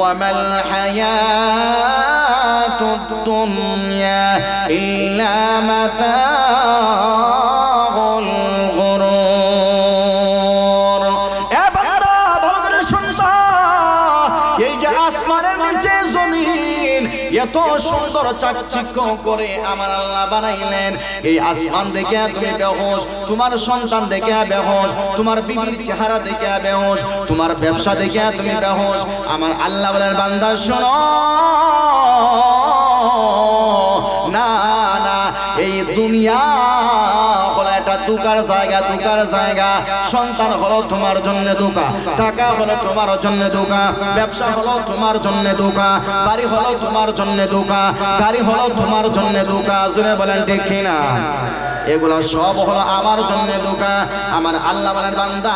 وما الحياة الدنيا إلا متاع সুন্দর চাকচিক্য করে আমার আল্লাহ বানাইলেন। এই আসমান দেখে তুমি বেহস তোমার সন্তান দেখে বেহস তোমার বিবির চেহারা দেখে বেহস তোমার ব্যবসা দেখে তুমি বেহস আমার আল্লাহ বলেন, বান্দা, শোনো। না না, এই দুনিয়া দুকার জায়গা দুকার জায়গা। সন্তান হলো তোমার জন্য দোকা। টাকা হলো তোমার জন্য দোকা। ব্যবসা হলো তোমার জন্য দোকা। বাড়ি হলো তোমার জন্য দোকা। গাড়ি হলো তোমার জন্য দোকা। জুড়ে বলেন ঠিক না এগুলো সব হলো আমার জন্য দোকা। আমার আল্লাহ বলেন, বান্দা।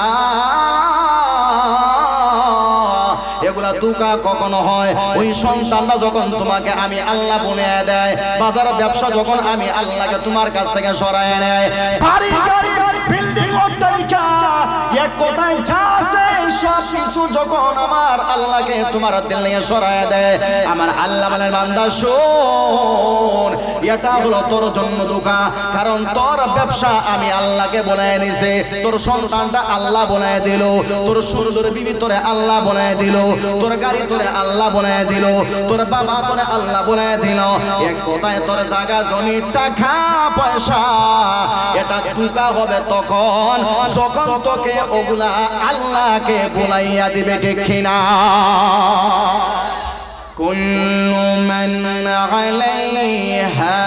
এগুলা দুকা কখনো হয়। ওই সন্তানরা যখন তোমাকে আমি আল্লাহ বলে দেয়, বাজার ব্যবসা যখন আমি আল্লাহকে তোমার কাছ থেকে সরায় নেয়। এক কথায় যা সব কিছু যখন আমার আল্লাহকে তোমার দিল নিয়ে সরায় দেয়, আমার আল্লাহ বলেন, বান্দা, শোন, এটা হলো তোর জন্য দোকা কারণ তোর ব্যবসা আমি আল্লাহকে বলে নিছে তোর সন্তানটা আল্লাহ বলে দিল, তোর সুন্দর বিবি তোরে আল্লাহ বলে দিল, তোর গাড়ি তোরে আল্লাহ বলে দিল, তোর বাবা তোরে আল্লাহ বলে দিল, এক কথায় তোর জায়গা জমি টাকা পয়সা, এটা দুকা হবে তখন, যখন তোকে ওগুলা আল্লাহকে ভোলাইয়া দিবে ঠিক কিনা? কুল্লু মান আলাইহা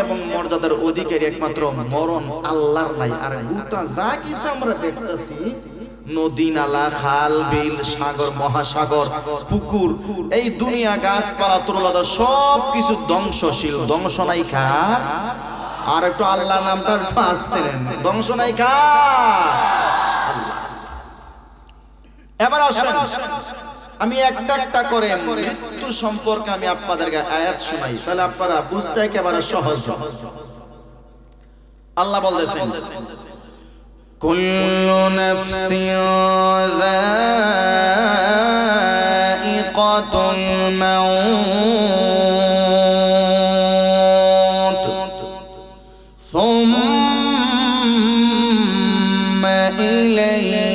এবং মর্যাদার অধিকারী একমাত্র মরণ আল্লাহর নাই। আর গোটা যা কিছু আমরা দেখতেছি, নদী নালা, খাল, বিল, সাগর, মহাসাগর, পুকুর, এই দুনিয়া, গাছপালা, তরুলতা সব কিছু ধ্বংসশীল। ধ্বংস নাই খার আর একটু আল্লাহ নামটা একটু আসতে নেন ধ্বংস নাই খার এবার আসেন। আমি একটা একটা করে মৃত্যু সম্পর্কে আমি আপনাদেরকে আয়াত শোনাই তাহলে আপনারা বুঝতে একেবারে সহজ আল্লাহ বলতেছেন কুল্লু নাফসিন যায়িকাতুল মাউত ثم إلينا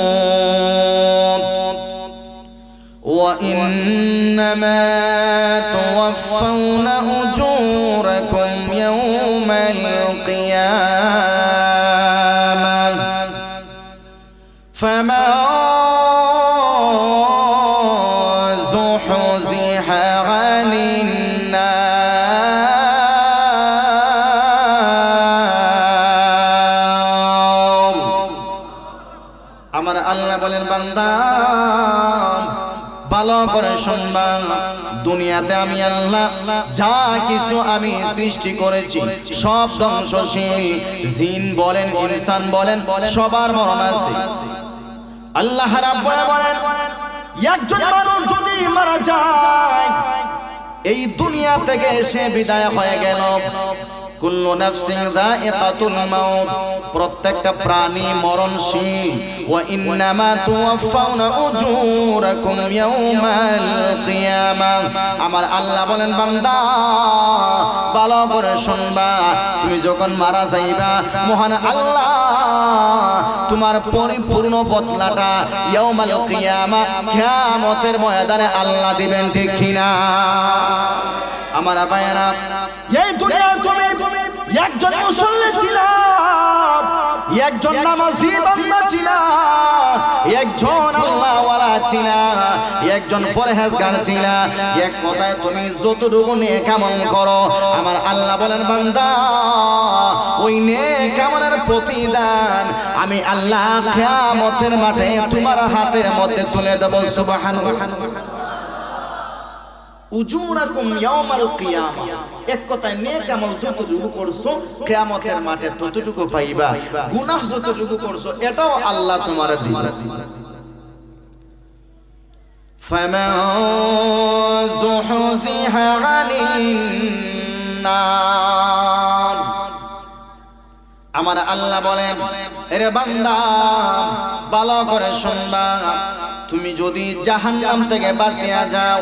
وإنما توفون أجوركم يوم القيامة. ভালো করে শুনবা দুনিয়াতে আমি আল্লাহ, যা কিছু আমি সৃষ্টি করেছি, সব ধ্বংসশীল। জিন বলেন, ইনসান বলেন, সবার মরণ আছে। আল্লাহ বলেন, একজন মানুষ যদি মারা যায়, এই দুনিয়া থেকে সে বিদায় হয়ে গেল। কুল্লু নাফসিন যায়িকাতুল মাউত। প্রত্যেকটা প্রাণী মরণশীল। ওয়া ইন্নামা তুওয়াফাউনা উজুরাকুম ইয়াউমাল কিয়ামা। আমার আল্লাহ বলেন, বান্দা, ভালো করে শুনবা। তুমি যখন মারা যাইবা, মহান আল্লাহ, তোমার পরিপূর্ণ বদলাটা ইয়াউমাল কিয়ামা, কিয়ামতের ময়দানে আল্লাহ দিবেন, ঠিক কিনা? আমার আবায়ারা এই দুনিয়া তুমি একজন মুসল্লি ছিলা একজন নামাজি বান্দা ছিলা একজন আল্লাহওয়ালা ছিলা একজন ফরহেজগার ছিলা এক কথায় তুমি যতটুকু নিয়ে কেমন করো আমার আল্লাহ বলেন বান্দা ওই নে কেমনের প্রতিদান আমি আল্লাহ কিয়ামতের মাঠে তোমার হাতের মধ্যে তুলে দেব সুবহানাল্লাহ। উজুরাকুম ইয়াউমাল কিয়ামা এক কথায় নেক আমল যতটুকু করছো কিয়ামতের মাঠে ততটুকু পাইবা গুনাহ যতটুকু করছো এটাও আল্লাহ তোমার দিবে فمن زحزح عن النار আমার আল্লাহ বলেন এরে বান্দা ভালো করে শুনবা তুমি যদি জাহান্নাম থেকে বাঁচিয়া যাও,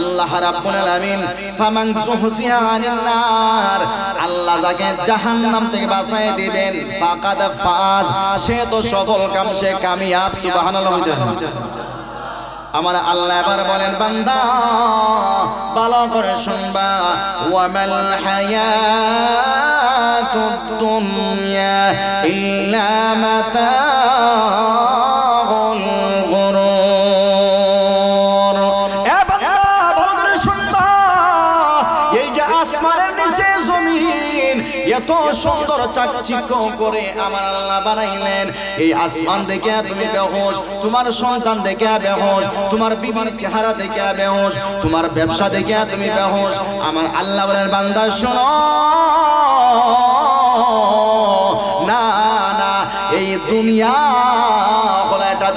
আল্লাহ রাব্বুল আলামিন ফামান সুহসিয়া আনিন নার আল্লাহ যাকে জাহান্নাম থেকে বাঁচায় দিবেন, ফাকাদ ফাজ, সে তো সফল কাম সে কামিয়াব, সুবহানাল্লাহ আমার আল্লাহ এবার বলেন, বান্দা, ভালো করে শুনবা। ওয়ামাল হায়াতুদ দুনিয়া ইল্লা মাতাউল এত সুন্দর চাকচিক্য করে আমার আল্লাহ বানাইলেন। এই আসমান দেখে তুমি বেহোশ, তোমার সন্তান দেখে বেহোশ, তোমার বিবির চেহারা দেখে বেহোশ, তোমার ব্যবসা দেখে তুমি বেহোশ। আমার আল্লাহ বলেন, বান্দা, শোনো। না না, এই দুনিয়া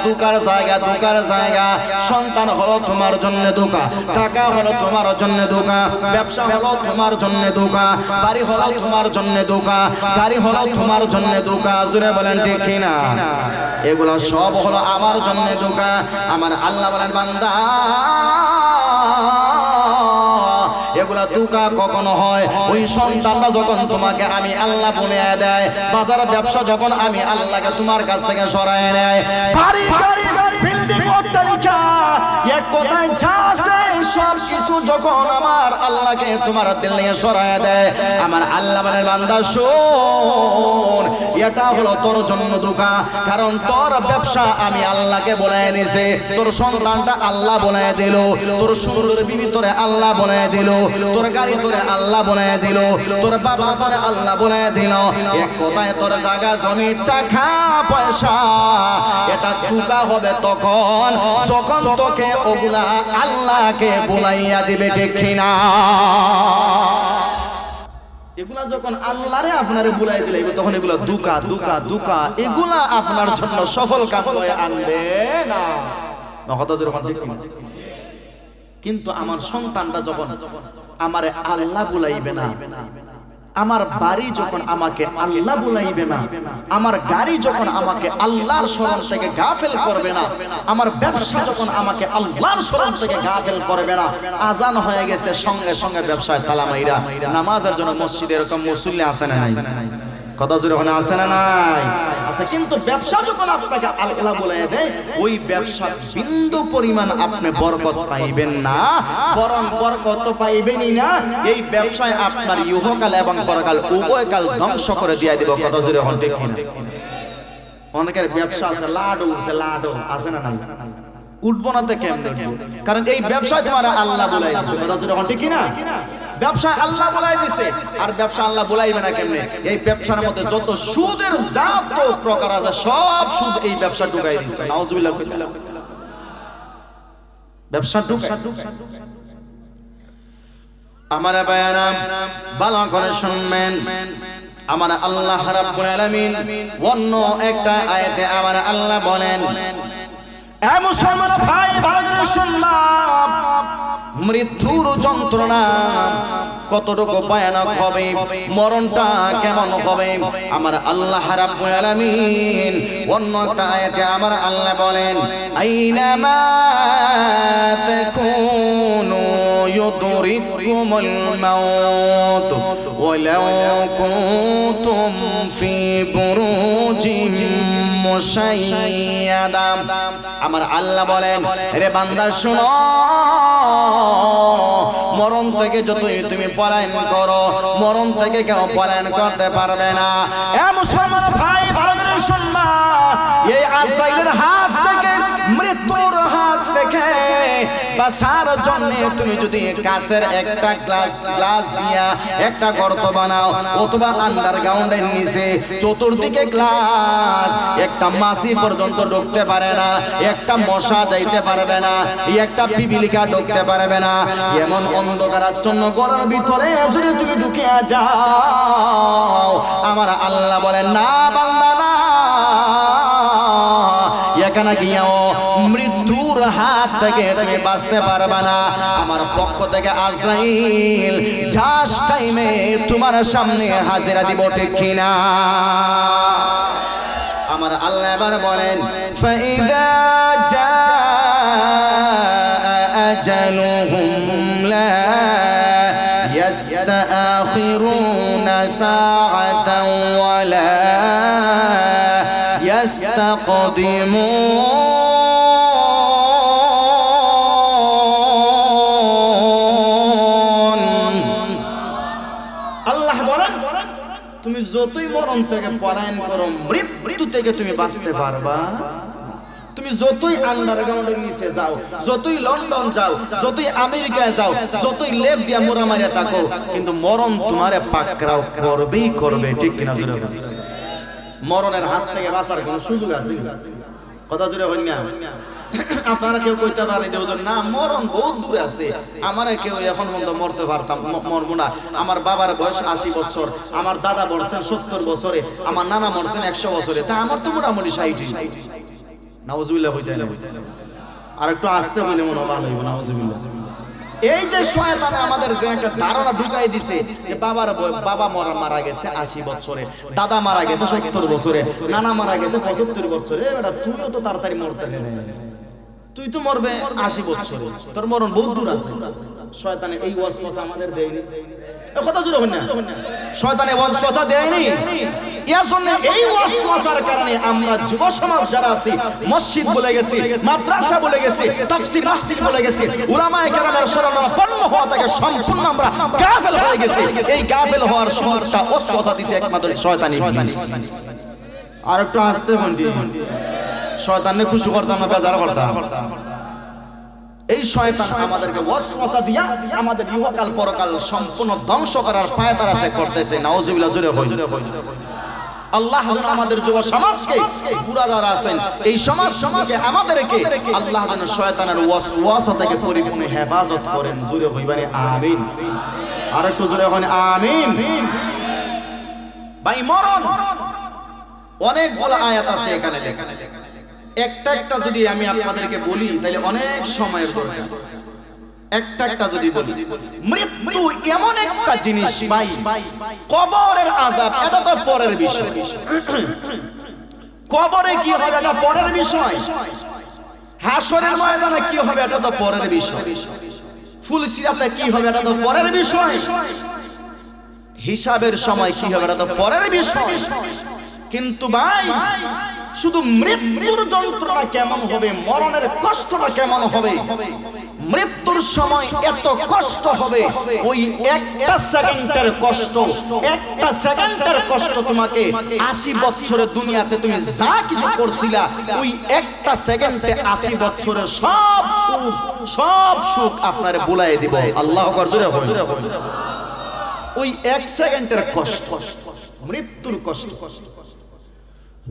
দুকার জায়গা দুকার জায়গা। সন্তান হলো তোমার জন্য দোকা, টাকা হলো তোমার জন্য দোকা, ব্যবসা হলো তোমার জন্য দোকা, বাড়ি হলো তোমার জন্য দোকা, গাড়ি হলো তোমার জন্য দোকা। জুড়ে বলেন ঠিক কিনা? এগুলো সব হলো আমার জন্য দোকা। আমার আল্লাহ বলেন, বান্দা এগুলা দুকা কখনো হয়, ওই সন্তানটা যখন তোমাকে আমি আল্লাহ বলে দেয়, বাজার ব্যবসা যখন আমি আল্লাহকে তোমার কাছ থেকে সরায় নেয় এক কথায় যা কিছু যখন আমার আল্লাহকে তোমার সরায় দেয়, আমার আল্লাহ বলে, বান্দা, শোন, এটা হলো তোর জন্য দুকা কারণ তোর ব্যবসা আমি আল্লাহকে বলে নিছে তোর সন্তানটা আল্লাহ বলে দিল, তোর সুন্দর বিবি তোরে আল্লাহ বলে দিল, তোর গাড়ি তোরে আল্লাহ বলে দিল, তোর বাবা তোরে আল্লাহ বলে দিল, এক কথায় তোর জায়গা জমি টাকা পয়সা, এটা হবে তখন, যখন তোকে ওগুলা আল্লাহকে বুলাইয়া দিবে ঠিক এগুলা যখন আল্লাহরে আপনারে বুলাই দিলে তখন এগুলা দুকা দুকা দুকা, এগুলা আপনার জন্য সফল কাম হয়ে আনবে না? কিন্তু আমার সন্তানটা যখন আমারে আল্লাহ বুলাইবে না আমার বাড়ি যখন আমাকে আল্লাহ বুলাইবে না আমার গাড়ি যখন আমাকে আল্লাহর স্মরণ থেকে গাফেল করবে না আমার ব্যবসা যখন আমাকে আল্লাহর স্মরণ থেকে গাফেল করবে না আজান হয়ে গেছে সঙ্গে সঙ্গে ব্যবসায় তালামাইরা নামাজের জন্য মসজিদে এরকম মুসল্লি আসে না নাই? কথা জুড়ে ওখানে আসে না নাই? আছে, কিন্তু ব্যবসা যখন আপনাকে আল্লাহ বলে দেয়, ওই ব্যবসা বিন্দু পরিমাণ আপনি বরকত পাইবেন না, বরং বরকত পাইবেনই না। এই ব্যবসায় আপনার ইহকাল এবং পরকাল উভয়কাল ধ্বংস করে দিয়ে দিব। কথা জোরে হন ঠিক অনেকের ব্যবসা আছে লাডু আছে লাডু আছে না নাই? উঠবো না তো কেমনে? কারণ এই ব্যবসায় তোমার আল্লাহ দিছে কথা ঠিক কিনা? ব্যবসা আল্লাহ বলাই দিছে। আর ব্যবসা আল্লাহ বলাইবে না কেমনে? এই ব্যবসার মধ্যে যত সুদের যত প্রকার আছে সব সুদ এই ব্যবসা ঢুকাই দিছে। নাউজুবিল্লাহ। ব্যবসা ঢুকাই আমার বায়ানা ভালো করে শুনবেন। আমার আল্লাহ রাব্বুল আলামিন অন্য একটা আয়াতে আমার আল্লাহ বলেন এ মুসলমান ভাই ভালো করে শুনলাম মৃত্যুর যন্ত্রণা কতটুকু ভয়ানক হবে, মরণটা কেমন হবে? আমার আল্লাহ রাব্বুল আলামিন অন্য একটা আমার আল্লাহ বলেন, আইনামা তাকুনু ইউদরিকুমুল মাউত ওয়ালাউ কুনতুম ফি বুরুজিম মুশাইয়াদা আমার আল্লাহ বলেন রে বান্দা, শুনো। মরণ থেকে যতই তুমি পলায়ন করো, মরণ থেকে কেউ পলায়ন করতে পারবে না। ভাই, ভালো করে শুনবা এই আজ হাত থেকে, মৃত্যুর হাত থেকে বাঁচার জন্য তুমি যদি কাছের একটা গ্লাস গ্লাস দিয়া একটা গর্ত বানাও, অথবা আন্ডারগ্রাউন্ডের নিচে, চতুর্দিকে গ্লাস, একটা মাছি পর্যন্ত ঢুকতে পারে না, একটা মশা যাইতে পারবে না, একটা পিপিলিকা ঢুকতে পারবে না, এমন অন্ধকারাচ্ছন্ন গড়ার ভিতরে যদি তুমি ঢুকিয়া যাও, আমার আল্লাহ বলেন, না বান্দা না এখানে গিয়েও মৃত্যুর হাত থেকে তুমি বাঁচতে পারবে না আমার পক্ষ থেকে আজরাইল জাস টাইমে তোমার সামনে হাজিরা দিব ঠিক কিনা আমার আল্লাহ এবার বলেন ফাইদা أجلهم لا يستأخرون ساعة ولا يستقدمون আল্লাহ বলেন তুমি যতই মরণ থেকে পলায়ন করো মৃত্যু থেকে তুমি বাঁচতে পারবা তুমি যতই আন্ডারগ্রাউন্ডের নিচে যাও যতই লন্ডন যাও যতই আমেরিকায় যাও যতই লেপ দিয়া মোরা মারিয়া থাকো কিন্তু মরণ তোমারে পাকড়াও করবেই করবে ঠিক কিনা জোরে বলো। মরণের হাত থেকে বাঁচার কোনো সুযোগ আছে? কথা জোরে হই না আপনারা কেউ কইতে পারেন যে হুজুর, না মরণ বহুত দূরে আছে। আমার কেউ এখন পর্যন্ত মরতে পারতাম মরবো না। আমার বাবার বয়স আশি বছর আমার দাদা মরছেন সত্তর বছরে আমার নানা মরছেন একশো বছরে। তা আমার তো মোটামুটি ষাট নাওজুবিল্লাহ হইতে আর একটু আসতে হইলে মনে হয় ভালো হইব নাওজুবিল্লাহ এই যে শয়তান আমাদের যে একটা ধারণা ঢুকাই দিছে যে বাবার বাবা মরা মারা গেছে আশি বছরে, দাদা মারা গেছে সত্তর বছরে, নানা মারা গেছে পঁচাত্তর বছরে। এটা তুইও তো তাড়াতাড়ি মরতে তুই তো মরবে আশি বছর। তোর মরণ বহুত দূর আছে। শয়তানে এই ওয়াসওয়াসা আমাদের দেয়নি। কথা জুড়ে না। শয়তানে ওয়াসওয়াসা দেয়নি। জন্য এই ওয়াসওয়াসার কারণে আমরা যুব সমাজ যারা আছি মসজিদ বলে গেছি মাদ্রাসা বলে গেছি তাফসীর মাহফিল বলে গেছি উলামায়ে কেরামের শরণাপন্ন হওয়া থেকে সম্পূর্ণ আমরা গাফেল হয়ে গেছি। এই গাফেল হওয়ার সময়টা ওয়াসওয়াসা দিছে একমাত্র শয়তানি। আর একটু আসতে বন্টি শয়তানকে খুশি করতাম না বেজার করতাম। এই শয়তান আমাদেরকে ওয়াসওয়াসা দিয়া আমাদের ইহকাল পরকাল সম্পূর্ণ ধ্বংস করার পায়তারা সে করতেছে। নাউজুবিল্লাহ জুরে হই আল্লাহ যেন আমাদের যুব সমাজকে পুরা যারা আছেন। এই সমাজ সমাজকে আমাদেরকে আল্লাহ যেন শয়তানের ওয়াসওয়াসা থেকে পরিপূর্ণ হেফাজত করেন। জুরে হইবানি আমিন। আর একটু জুরে হন আমিন। ভাই মরণ। অনেকগুলো আয়াত আছে এখানে। একটা একটা যদি আমি আপনাদেরকে বলি তাহলে অনেক সময়ের দরকার। একটা একটা যদি বলি মৃত্যু এমন একটা জিনিস ভাই কবরের আযাব এটা তো পরের বিষয়। কবরে কি হবে এটা পরের বিষয়। হাসরের ময়দানে কি হবে এটা তো পরের বিষয়। ফুলসিরাতে কি হবে এটা তো পরের বিষয়। হিসাবের সময় কি হবে এটা তো পরের বিষয়। কিন্তু ভাই শুধু মৃত্যুর যন্ত্রণা কেমন হবে মরণের কষ্টটা কেমন হবে? মৃত্যুর সময় এত কষ্ট হবে। ওই একটা সেকেন্ডের কষ্ট, একটা সেকেন্ডের কষ্ট তোমাকে আশি বছরের দুনিয়াতে তুমি যা কিছু করছিলা, ওই একটা সেকেন্ডে আশি বছরের সব সুখ সব সুখ আপনার বুলাই দিব। আল্লাহ জোরে ওই এক সেকেন্ডের কষ্ট, মৃত্যুর কষ্ট কষ্ট।